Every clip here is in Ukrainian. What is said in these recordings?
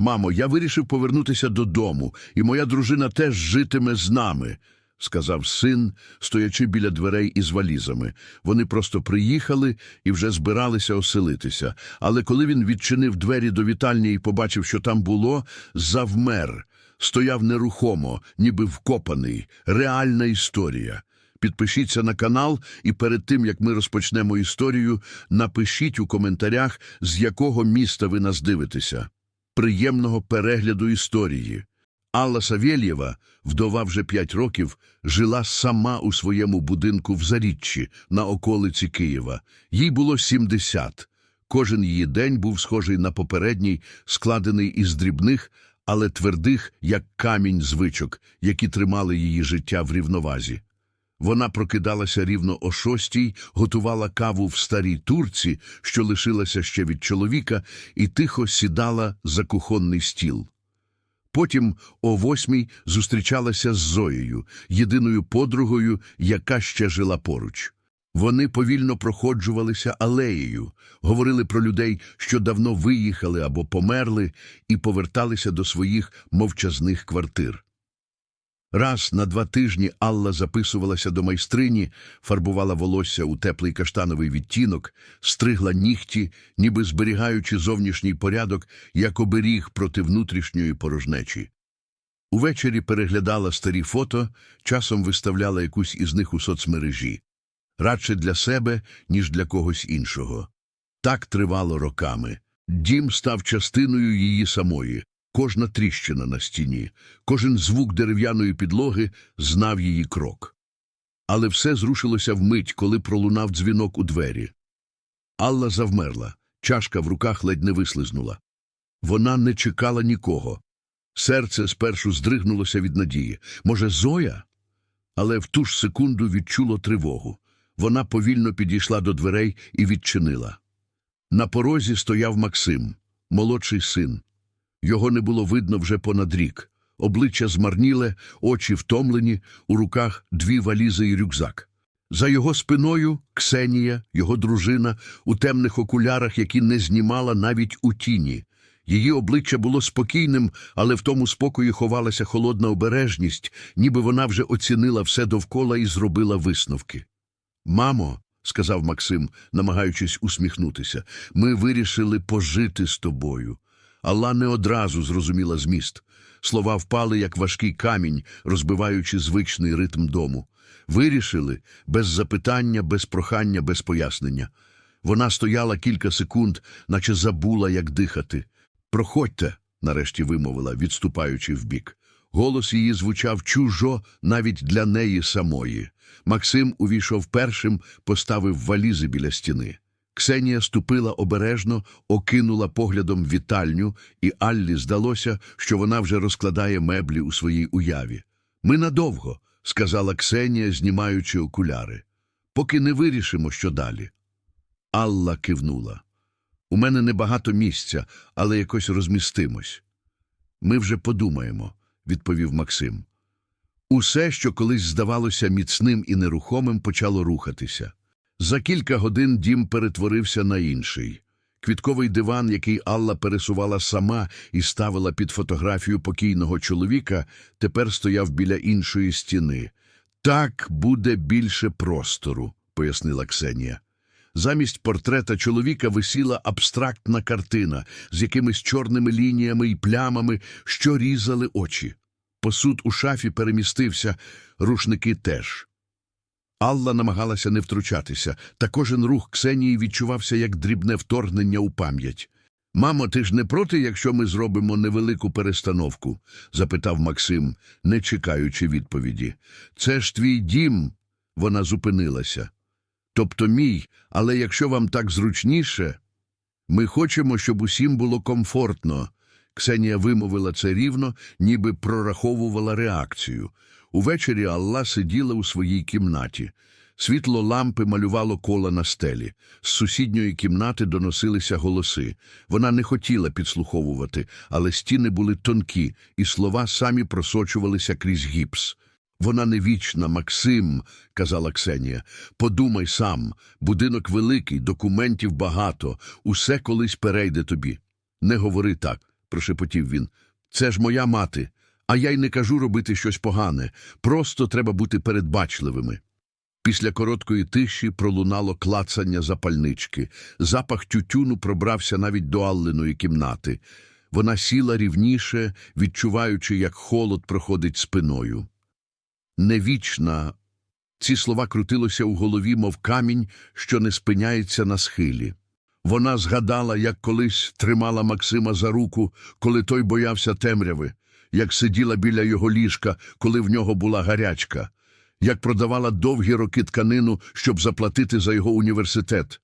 Мамо, я вирішив повернутися додому, і моя дружина теж житиме з нами, сказав син, стоячи біля дверей із валізами. Вони просто приїхали і вже збиралися оселитися. Але коли він відчинив двері до вітальні і побачив, що там було, завмер, стояв нерухомо, ніби вкопаний. Реальна історія. Підпишіться на канал, і перед тим, як ми розпочнемо історію, напишіть у коментарях, з якого міста ви нас дивитеся. Приємного перегляду історії. Алла Савєлєва, вдова вже п'ять років, жила сама у своєму будинку в Заріччі на околиці Києва. Їй було 70. Кожен її день був схожий на попередній, складений із дрібних, але твердих, як камінь звичок, які тримали її життя в рівновазі. Вона прокидалася рівно о шостій, готувала каву в старій турці, що лишилася ще від чоловіка, і тихо сідала за кухонний стіл. Потім о восьмій зустрічалася з Зоєю, єдиною подругою, яка ще жила поруч. Вони повільно проходжувалися алеєю, говорили про людей, що давно виїхали або померли, і поверталися до своїх мовчазних квартир. Раз на два тижні Алла записувалася до майстрині, фарбувала волосся у теплий каштановий відтінок, стригла нігті, ніби зберігаючи зовнішній порядок, як оберіг проти внутрішньої порожнечі. Увечері переглядала старі фото, часом виставляла якусь із них у соцмережі. Радше для себе, ніж для когось іншого. Так тривало роками. Дім став частиною її самої. Кожна тріщина на стіні, кожен звук дерев'яної підлоги знав її крок. Але все зрушилося вмить, коли пролунав дзвінок у двері. Алла завмерла, чашка в руках ледь не вислизнула. Вона не чекала нікого. Серце спершу здригнулося від надії. Може, Зоя? Але в ту ж секунду відчуло тривогу. Вона повільно підійшла до дверей і відчинила. На порозі стояв Максим, молодший син. Його не було видно вже понад рік. Обличчя змарніле, очі втомлені, у руках дві валізи і рюкзак. За його спиною Ксенія, його дружина, у темних окулярах, які не знімала навіть у тіні. Її обличчя було спокійним, але в тому спокої ховалася холодна обережність, ніби вона вже оцінила все довкола і зробила висновки. Мамо, сказав Максим, намагаючись усміхнутися, ми вирішили пожити з тобою. Алла не одразу зрозуміла зміст. Слова впали, як важкий камінь, розбиваючи звичний ритм дому. Вирішили без запитання, без прохання, без пояснення. Вона стояла кілька секунд, наче забула, як дихати. Проходьте, нарешті вимовила, відступаючи вбік. Голос її звучав чужо навіть для неї самої. Максим увійшов першим, поставив валізи біля стіни. Ксенія ступила обережно, окинула поглядом вітальню, і Аллі здалося, що вона вже розкладає меблі у своїй уяві. Ми надовго, сказала Ксенія, знімаючи окуляри. Поки не вирішимо, що далі. Алла кивнула. У мене небагато місця, але якось розмістимось. Ми вже подумаємо, відповів Максим. Усе, що колись здавалося міцним і нерухомим, почало рухатися. За кілька годин дім перетворився на інший. Квітковий диван, який Алла пересувала сама і ставила під фотографію покійного чоловіка, тепер стояв біля іншої стіни. Так буде більше простору, пояснила Ксенія. Замість портрета чоловіка висіла абстрактна картина з якимись чорними лініями і плямами, що різали очі. Посуд у шафі перемістився, рушники теж. Алла намагалася не втручатися, та кожен рух Ксенії відчувався як дрібне вторгнення у пам'ять. Мамо, ти ж не проти, якщо ми зробимо невелику перестановку? запитав Максим, не чекаючи відповіді. Це ж твій дім. Вона зупинилася. Тобто мій, але якщо вам так зручніше, ми хочемо, щоб усім було комфортно. Ксенія вимовила це рівно, ніби прораховувала реакцію. Увечері Алла сиділа у своїй кімнаті. Світло лампи малювало кола на стелі. З сусідньої кімнати доносилися голоси. Вона не хотіла підслуховувати, але стіни були тонкі, і слова самі просочувалися крізь гіпс. Вона не вічна, Максим, казала Ксенія. Подумай сам, будинок великий, документів багато, усе колись перейде тобі. Не говори так. прошепотів він. Це ж моя мати. А я й не кажу робити щось погане. Просто треба бути передбачливими. Після короткої тиші пролунало клацання запальнички. Запах тютюну пробрався навіть до Алленої кімнати. Вона сіла рівніше, відчуваючи, як холод проходить спиною. Невічна. Ці слова крутилося у голові, мов камінь, що не спиняється на схилі. Вона згадала, як колись тримала Максима за руку, коли той боявся темряви, як сиділа біля його ліжка, коли в нього була гарячка, як продавала довгі роки тканину, щоб заплатити за його університет.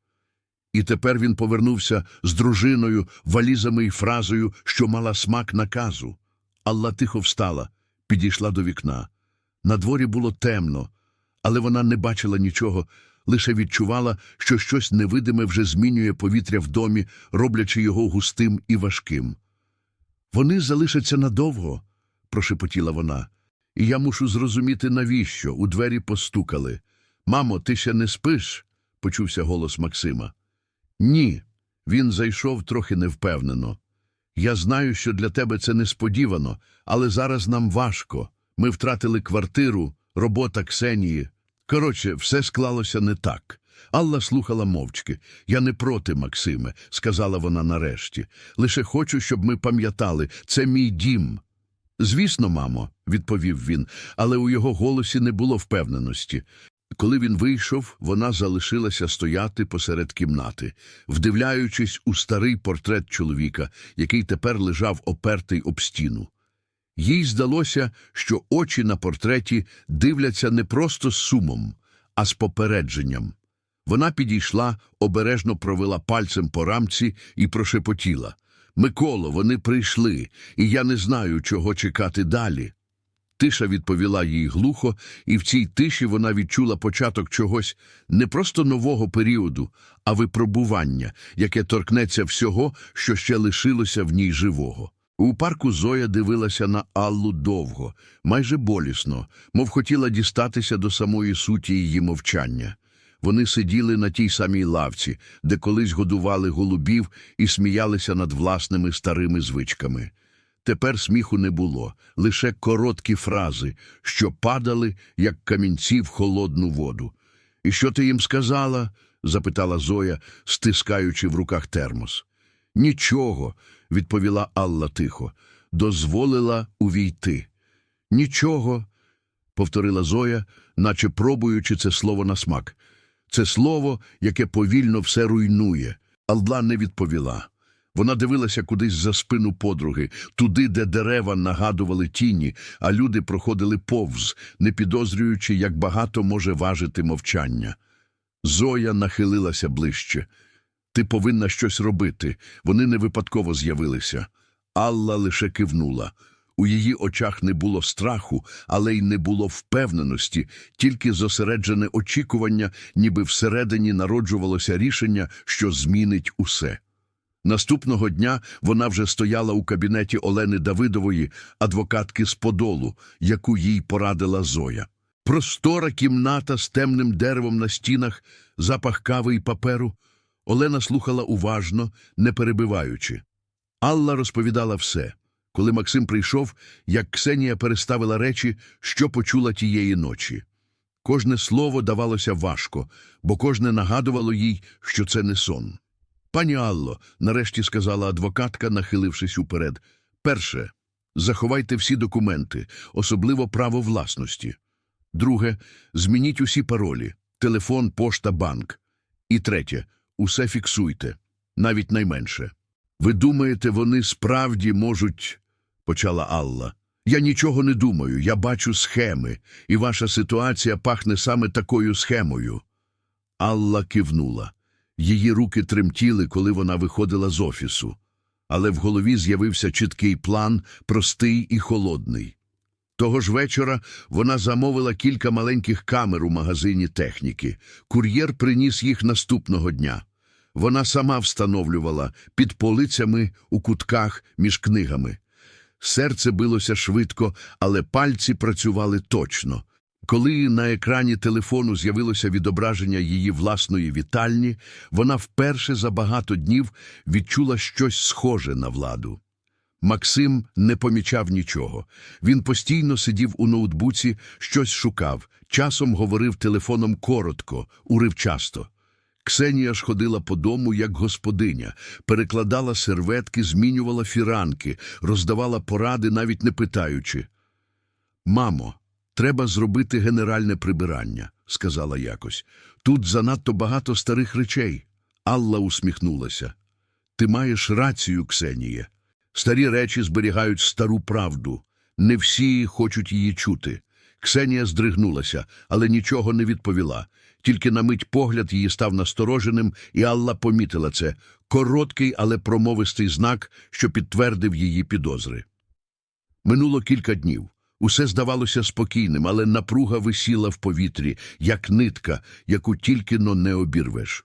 І тепер він повернувся з дружиною, валізами і фразою, що мала смак наказу. Алла тихо встала, підійшла до вікна. На дворі було темно, але вона не бачила нічого, лише відчувала, що щось невидиме вже змінює повітря в домі, роблячи його густим і важким. Вони залишаться надовго, прошепотіла вона, і я мушу зрозуміти, навіщо. У двері постукали. Мамо, ти ще не спиш? почувся голос Максима. Ні. Він зайшов трохи невпевнено. Я знаю, що для тебе це несподівано, але зараз нам важко. Ми втратили квартиру, робота Ксенії. Коротше, все склалося не так. Алла слухала мовчки. Я не проти, Максиме, сказала вона нарешті. Лише хочу, щоб ми пам'ятали, це мій дім. Звісно, мамо, відповів він, але у його голосі не було впевненості. Коли він вийшов, вона залишилася стояти посеред кімнати, вдивляючись у старий портрет чоловіка, який тепер лежав опертий об стіну. Їй здалося, що очі на портреті дивляться не просто з сумом, а з попередженням. Вона підійшла, обережно провела пальцем по рамці і прошепотіла. Миколо, вони прийшли, і я не знаю, чого чекати далі. Тиша відповіла їй глухо, і в цій тиші вона відчула початок чогось не просто нового періоду, а випробування, яке торкнеться всього, що ще лишилося в ній живого. У парку Зоя дивилася на Аллу довго, майже болісно, мов хотіла дістатися до самої суті її мовчання. Вони сиділи на тій самій лавці, де колись годували голубів і сміялися над власними старими звичками. Тепер сміху не було, лише короткі фрази, що падали, як камінці в холодну воду. І що ти їм сказала? запитала Зоя, стискаючи в руках термос. Нічого, відповіла Алла тихо, дозволила увійти. Нічого, повторила Зоя, наче пробуючи це слово на смак. Це слово, яке повільно все руйнує. Алла не відповіла. Вона дивилася кудись за спину подруги, туди, де дерева нагадували тіні, а люди проходили повз, не підозрюючи, як багато може важити мовчання. Зоя нахилилася ближче. Ти повинна щось робити. Вони не випадково з'явилися. Алла лише кивнула. У її очах не було страху, але й не було впевненості, тільки зосереджене очікування, ніби всередині народжувалося рішення, що змінить усе. Наступного дня вона вже стояла у кабінеті Олени Давидової, адвокатки з Подолу, яку їй порадила Зоя. Простора кімната з темним деревом на стінах, запах кави і паперу. Олена слухала уважно, не перебиваючи. Алла розповідала все. Коли Максим прийшов, як Ксенія переставила речі, що почула тієї ночі. Кожне слово давалося важко, бо кожне нагадувало їй, що це не сон. Пані Алло, нарешті сказала адвокатка, нахилившись уперед. Перше, заховайте всі документи, особливо право власності. Друге, змініть усі паролі, телефон, пошта, банк. І третє, усе фіксуйте, навіть найменше. Ви думаєте, вони справді можуть, почала Алла. Я нічого не думаю, я бачу схеми, і ваша ситуація пахне саме такою схемою. Алла кивнула. Її руки тремтіли, коли вона виходила з офісу, але в голові з'явився чіткий план, простий і холодний. Того ж вечора вона замовила кілька маленьких камер у магазині техніки. Кур'єр приніс їх наступного дня. Вона сама встановлювала під полицями у кутках між книгами. Серце билося швидко, але пальці працювали точно. Коли на екрані телефону з'явилося відображення її власної вітальні, вона вперше за багато днів відчула щось схоже на владу. Максим не помічав нічого. Він постійно сидів у ноутбуці, щось шукав, часом говорив телефоном коротко, уривчасто. Ксенія ж ходила по дому як господиня, перекладала серветки, змінювала фіранки, роздавала поради, навіть не питаючи. Мамо, треба зробити генеральне прибирання, сказала якось. Тут занадто багато старих речей. Алла усміхнулася. Ти маєш рацію, Ксеніє. Старі речі зберігають стару правду. Не всі хочуть її чути. Ксенія здригнулася, але нічого не відповіла. Тільки на мить погляд її став настороженим, і Алла помітила це короткий, але промовистий знак, що підтвердив її підозри. Минуло кілька днів. Усе здавалося спокійним, але напруга висіла в повітрі, як нитка, яку тільки но не обірвеш.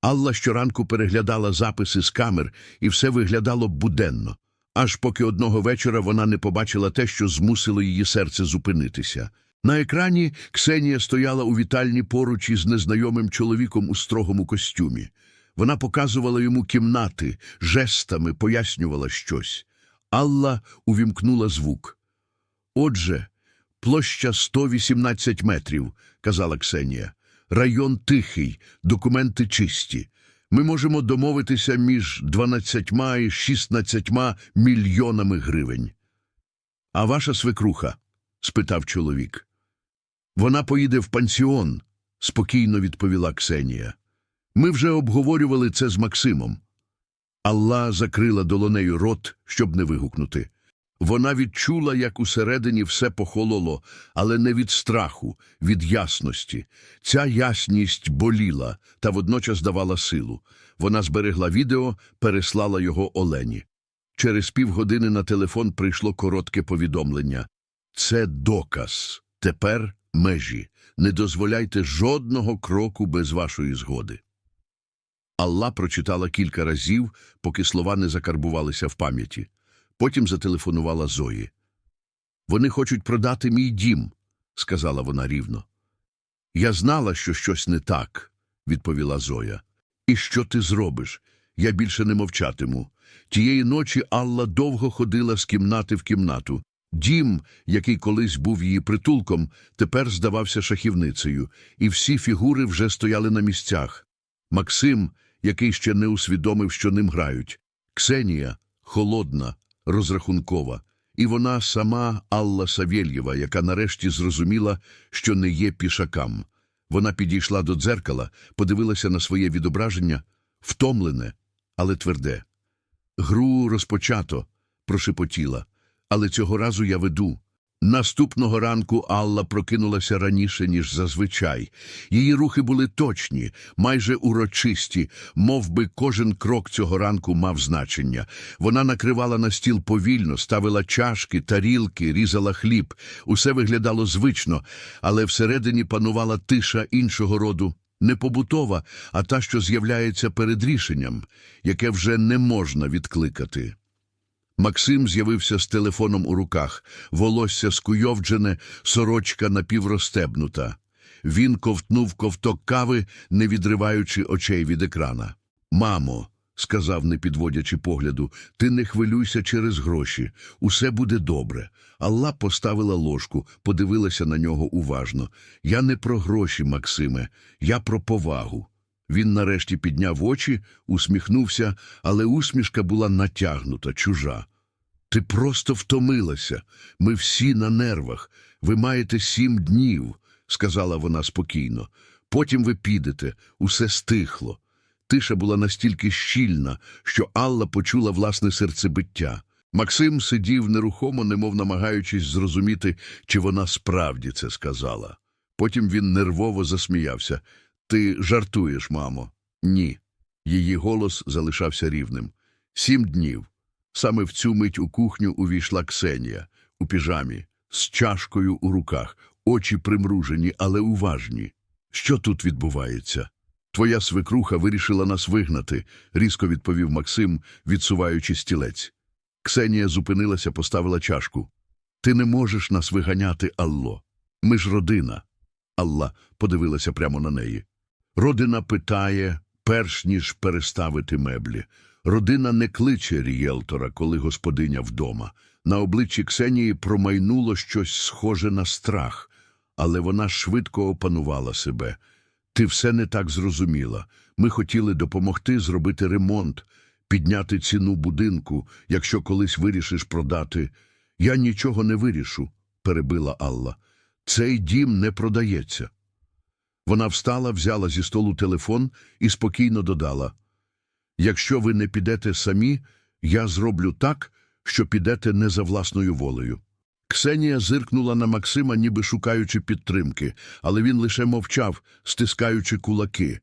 Алла щоранку переглядала записи з камер, і все виглядало буденно, аж поки одного вечора вона не побачила те, що змусило її серце зупинитися. На екрані Ксенія стояла у вітальні поруч із незнайомим чоловіком у строгому костюмі. Вона показувала йому кімнати, жестами пояснювала щось. Алла увімкнула звук. Отже, площа 118 метрів, казала Ксенія. Район тихий, документи чисті. Ми можемо домовитися між 12 і 16 мільйонами гривень. А ваша свекруха? спитав чоловік. Вона поїде в пансіон, спокійно відповіла Ксенія. Ми вже обговорювали це з Максимом. Алла закрила долонею рот, щоб не вигукнути. Вона відчула, як усередині все похололо, але не від страху, від ясності. Ця ясність боліла та водночас давала силу. Вона зберегла відео, переслала його Олені. Через півгодини на телефон прийшло коротке повідомлення. Це доказ. Тепер межі. Не дозволяйте жодного кроку без вашої згоди. Алла прочитала кілька разів, поки слова не закарбувалися в пам'яті. Потім зателефонувала Зої. Вони хочуть продати мій дім, сказала вона рівно. Я знала, що щось не так, відповіла Зоя. І що ти зробиш? Я більше не мовчатиму. Тієї ночі Алла довго ходила з кімнати в кімнату. Дім, який колись був її притулком, тепер здавався шахівницею, і всі фігури вже стояли на місцях. Максим, який ще не усвідомив, що ним грають, Ксенія, холодна, розрахункова, і вона сама Алла Савєльєва, яка нарешті зрозуміла, що не є пішакам. Вона підійшла до дзеркала, подивилася на своє відображення, втомлене, але тверде. Гру розпочато, прошепотіла, але цього разу я веду. Наступного ранку Алла прокинулася раніше, ніж зазвичай. Її рухи були точні, майже урочисті, мов би кожен крок цього ранку мав значення. Вона накривала на стіл повільно, ставила чашки, тарілки, різала хліб. Усе виглядало звично, але всередині панувала тиша іншого роду. Не побутова, а та, що з'являється перед рішенням, яке вже не можна відкликати. Максим з'явився з телефоном у руках, волосся скуйовджене, сорочка напівростебнута. Він ковтнув ковток кави, не відриваючи очей від екрана. Мамо, сказав, не підводячи погляду, ти не хвилюйся через гроші. Усе буде добре. Алла поставила ложку, подивилася на нього уважно. Я не про гроші, Максиме, я про повагу. Він нарешті підняв очі, усміхнувся, але усмішка була натягнута, чужа. Ти просто втомилася. Ми всі на нервах. Ви маєте сім днів, сказала вона спокійно. Потім ви підете, усе стихло. Тиша була настільки щільна, що Алла почула власне серцебиття. Максим сидів нерухомо, немов намагаючись зрозуміти, чи вона справді це сказала. Потім він нервово засміявся. Ти жартуєш, мамо? Ні. Її голос залишався рівним. Сім днів. Саме в цю мить у кухню увійшла Ксенія у піжамі, з чашкою у руках, очі примружені, але уважні. Що тут відбувається? Твоя свекруха вирішила нас вигнати, різко відповів Максим, відсуваючи стілець. Ксенія зупинилася, поставила чашку. Ти не можеш нас виганяти, Алло. Ми ж родина. Алла подивилася прямо на неї. Родина питає, перш ніж переставити меблі. Родина не кличе рієлтора, коли господиня вдома. На обличчі Ксенії промайнуло щось схоже на страх, але вона швидко опанувала себе. Ти все не так зрозуміла. Ми хотіли допомогти зробити ремонт, підняти ціну будинку, якщо колись вирішиш продати. Я нічого не вирішу, перебила Алла. Цей дім не продається. Вона встала, взяла зі столу телефон і спокійно додала. Якщо ви не підете самі, я зроблю так, що підете не за власною волею. Ксенія зиркнула на Максима, ніби шукаючи підтримки, але він лише мовчав, стискаючи кулаки.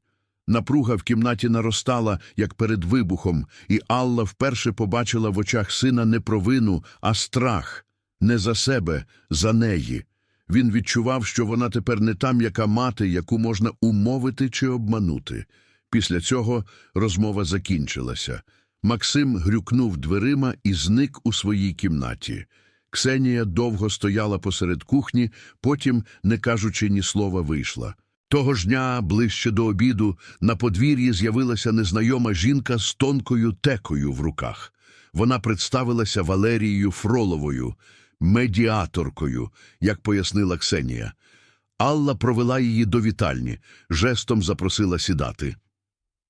Напруга в кімнаті наростала, як перед вибухом, і Алла вперше побачила в очах сина не провину, а страх. Не за себе, за неї. Він відчував, що вона тепер не там, яка мати, яку можна умовити чи обманути. Після цього розмова закінчилася. Максим грюкнув дверима і зник у своїй кімнаті. Ксенія довго стояла посеред кухні, потім, не кажучи ні слова, вийшла. Того ж дня, ближче до обіду, на подвір'ї з'явилася незнайома жінка з тонкою текою в руках. Вона представилася Валерією Фроловою, медіаторкою, як пояснила Ксенія. Алла провела її до вітальні, жестом запросила сідати.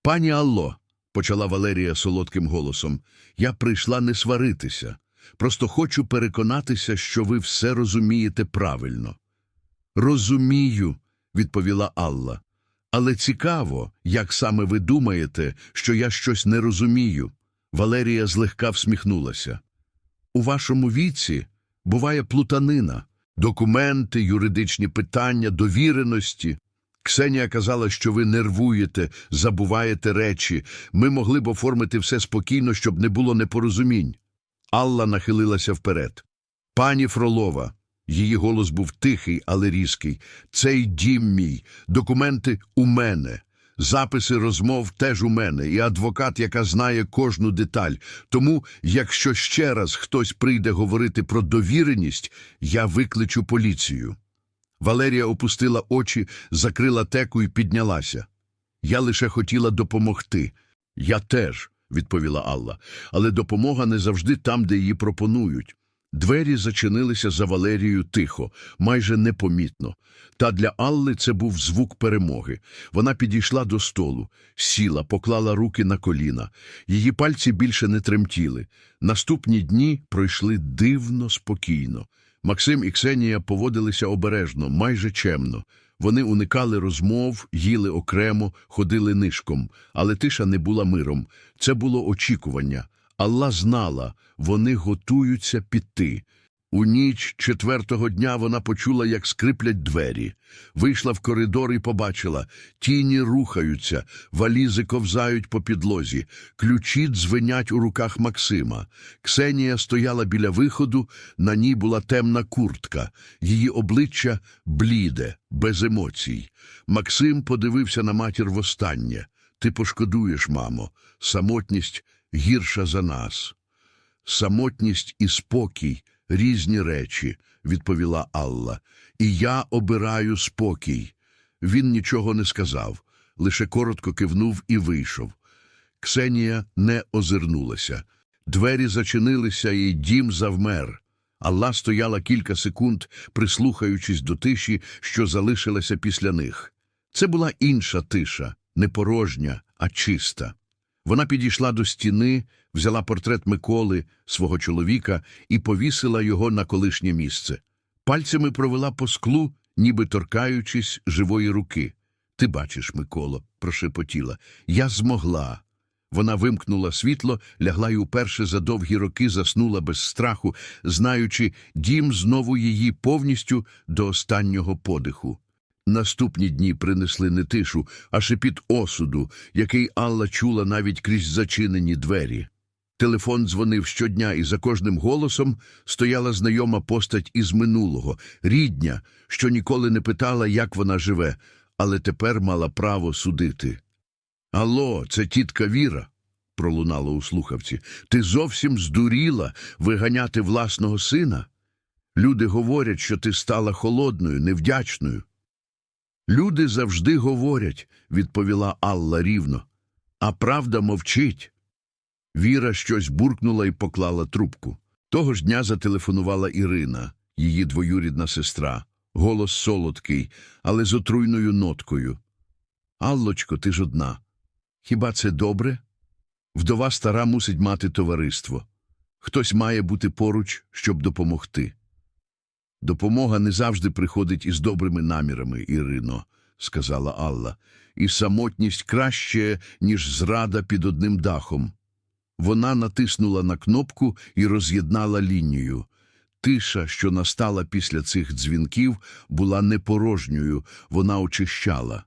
Пані Алло, почала Валерія солодким голосом, я прийшла не сваритися. Просто хочу переконатися, що ви все розумієте правильно. Розумію, відповіла Алла. Але цікаво, як саме ви думаєте, що я щось не розумію. Валерія злегка всміхнулася. У вашому віці буває плутанина, документи, юридичні питання, довіреності. Ксенія казала, що ви нервуєте, забуваєте речі. Ми могли б оформити все спокійно, щоб не було непорозумінь. Алла нахилилася вперед. Пані Фролова. Її голос був тихий, але різкий. Цей дім мій, документи у мене. Записи розмов теж у мене, і адвокат, яка знає кожну деталь. Тому, якщо ще раз хтось прийде говорити про довіреність, я викличу поліцію. Валерія опустила очі, закрила теку і піднялася. Я лише хотіла допомогти. Я теж, відповіла Алла, але допомога не завжди там, де її пропонують. Двері зачинилися за Валерією тихо, майже непомітно. Та для Алли це був звук перемоги. Вона підійшла до столу, сіла, поклала руки на коліна. Її пальці більше не тремтіли. Наступні дні пройшли дивно спокійно. Максим і Ксенія поводилися обережно, майже чемно. Вони уникали розмов, їли окремо, ходили нишком, але тиша не була миром. Це було очікування. Алла знала, вони готуються піти. У ніч четвертого дня вона почула, як скриплять двері. Вийшла в коридор і побачила. Тіні рухаються, валізи ковзають по підлозі, ключі дзвенять у руках Максима. Ксенія стояла біля виходу, на ній була темна куртка, її обличчя бліде, без емоцій. Максим подивився на матір востаннє. Ти пошкодуєш, мамо, самотність гірша за нас. Самотність і спокій різні речі, відповіла Алла. І я обираю спокій. Він нічого не сказав, лише коротко кивнув і вийшов. Ксенія не озирнулася. Двері зачинилися, і дім завмер. Алла стояла кілька секунд, прислухаючись до тиші, що залишилася після них. Це була інша тиша, не порожня, а чиста. Вона підійшла до стіни, взяла портрет Миколи, свого чоловіка, і повісила його на колишнє місце. Пальцями провела по склу, ніби торкаючись живої руки. Ти бачиш, Миколо, прошепотіла, я змогла. Вона вимкнула світло, лягла й уперше за довгі роки заснула без страху, знаючи, дім знову її повністю до останнього подиху. Наступні дні принесли не тишу, а шепіт осуду, який Алла чула навіть крізь зачинені двері. Телефон дзвонив щодня, і за кожним голосом стояла знайома постать із минулого, рідня, що ніколи не питала, як вона живе, але тепер мала право судити. Алло, це тітка Віра, пролунало у слухавці. Ти зовсім здуріла виганяти власного сина? Люди говорять, що ти стала холодною, невдячною. Люди завжди говорять, відповіла Алла рівно, а правда мовчить. Віра щось буркнула і поклала трубку. Того ж дня зателефонувала Ірина, її двоюрідна сестра. Голос солодкий, але з отруйною ноткою. Аллочко, ти ж одна. Хіба це добре? Вдова стара мусить мати товариство. Хтось має бути поруч, щоб допомогти. Допомога не завжди приходить із добрими намірами, Ірино, сказала Алла, і самотність краще, ніж зрада під одним дахом. Вона натиснула на кнопку і роз'єднала лінію. Тиша, що настала після цих дзвінків, була непорожньою, вона очищала.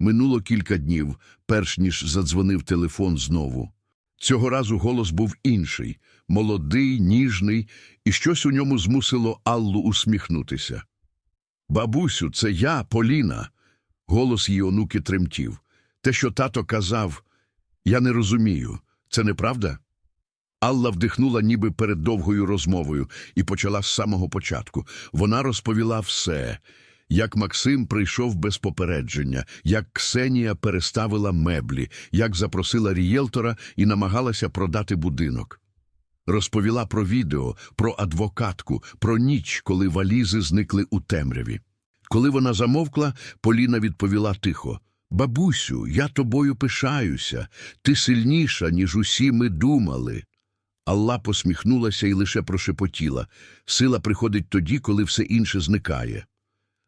Минуло кілька днів, перш ніж задзвонив телефон знову. Цього разу голос був інший, молодий, ніжний, і щось у ньому змусило Аллу усміхнутися. Бабусю, це я, Поліна. Голос її онуки тремтів. Те, що тато казав, я не розумію. Це неправда? Алла вдихнула ніби перед довгою розмовою і почала з самого початку. Вона розповіла все, як Максим прийшов без попередження, як Ксенія переставила меблі, як запросила рієлтора і намагалася продати будинок. Розповіла про відео, про адвокатку, про ніч, коли валізи зникли у темряві. Коли вона замовкла, Поліна відповіла тихо. Бабусю, я тобою пишаюся. Ти сильніша, ніж усі ми думали. Алла посміхнулася і лише прошепотіла. Сила приходить тоді, коли все інше зникає.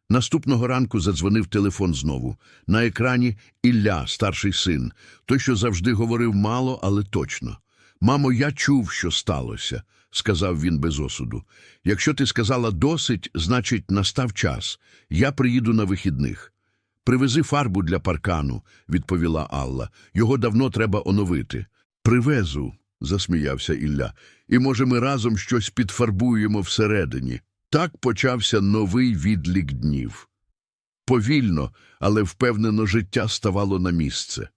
Наступного ранку задзвонив телефон знову. На екрані Ілля, старший син, той, що завжди говорив мало, але точно. Мамо, я чув, що сталося, сказав він без осуду. Якщо ти сказала досить, значить, настав час. Я приїду на вихідних. Привези фарбу для паркану, відповіла Алла. Його давно треба оновити. Привезу, засміявся Ілля. І, може, ми разом щось підфарбуємо всередині. Так почався новий відлік днів. Повільно, але впевнено, життя ставало на місце.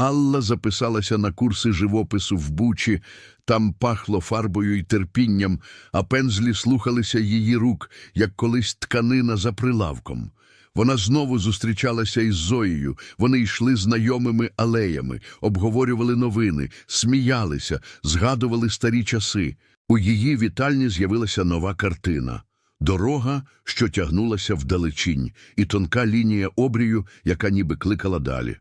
Алла записалася на курси живопису в Бучі, там пахло фарбою і терпінням, а пензлі слухалися її рук, як колись тканина за прилавком. Вона знову зустрічалася із Зоєю, вони йшли знайомими алеями, обговорювали новини, сміялися, згадували старі часи. У її вітальні з'явилася нова картина. Дорога, що тягнулася вдалечінь, і тонка лінія обрію, яка ніби кликала далі.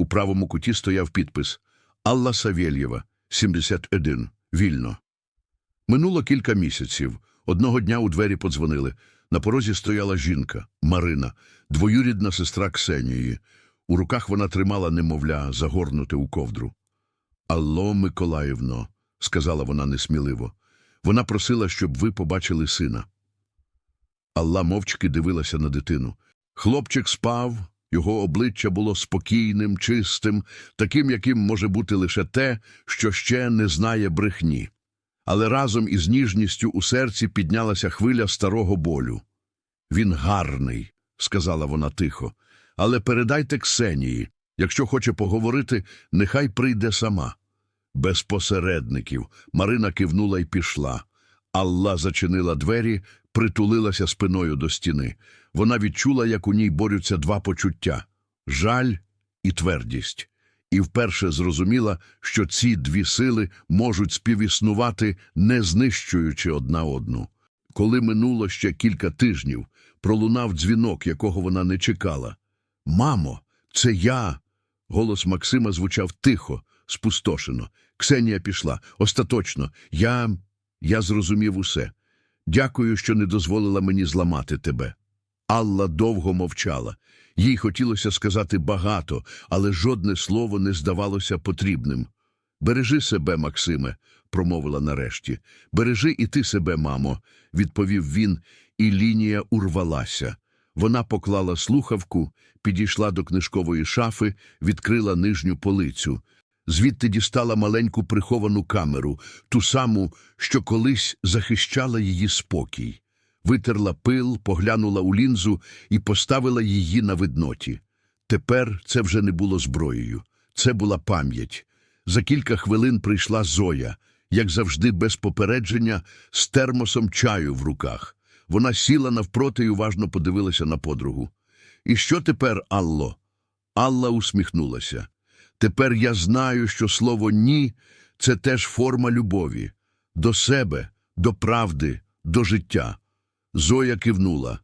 У правому куті стояв підпис Алла Савєлєва, 71. Вільно. Минуло кілька місяців. Одного дня у двері подзвонили. На порозі стояла жінка, Марина, двоюрідна сестра Ксенії. У руках вона тримала немовля, загорнуте у ковдру. Алло, Миколаївно, сказала вона несміливо. Вона просила, щоб ви побачили сина. Алла мовчки дивилася на дитину. Хлопчик спав, його обличчя було спокійним, чистим, таким, яким може бути лише те, що ще не знає брехні. Але разом із ніжністю у серці піднялася хвиля старого болю. Він гарний, сказала вона тихо, але передайте Ксенії. Якщо хоче поговорити, нехай прийде сама. Без посередників Марина кивнула і пішла. Алла зачинила двері, притулилася спиною до стіни. Вона відчула, як у ній борються два почуття жаль і твердість. І вперше зрозуміла, що ці дві сили можуть співіснувати, не знищуючи одна одну. Коли минуло ще кілька тижнів, пролунав дзвінок, якого вона не чекала. Мамо, це я. Голос Максима звучав тихо, спустошено. Ксенія пішла. Остаточно. Я. Я зрозумів усе. Дякую, що не дозволила мені зламати тебе. Алла довго мовчала. Їй хотілося сказати багато, але жодне слово не здавалося потрібним. Бережи себе, Максиме, промовила нарешті. Бережи і ти себе, мамо, відповів він, і лінія урвалася. Вона поклала слухавку, підійшла до книжкової шафи, відкрила нижню полицю. Звідти дістала маленьку приховану камеру, ту саму, що колись захищала її спокій. Витерла пил, поглянула у лінзу і поставила її на видноті. Тепер це вже не було зброєю. Це була пам'ять. За кілька хвилин прийшла Зоя, як завжди, без попередження, з термосом чаю в руках. Вона сіла навпроти і уважно подивилася на подругу. І що тепер, Алло? Алла усміхнулася. Тепер я знаю, що слово ні це теж форма любові до себе, до правди, до життя. Зоя кивнула.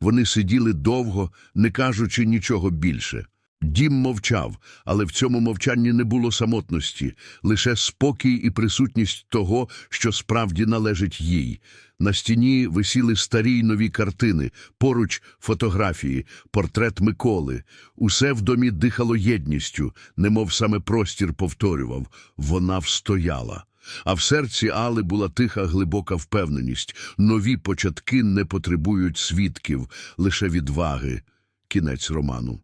Вони сиділи довго, не кажучи нічого більше. Дім мовчав, але в цьому мовчанні не було самотності, лише спокій і присутність того, що справді належить їй. На стіні висіли старі й нові картини, поруч фотографії, портрет Миколи. Усе в домі дихало єдністю, немов саме простір повторював. Вона встояла. А в серці Али була тиха глибока впевненість. Нові початки не потребують свідків, лише відваги. Кінець роману.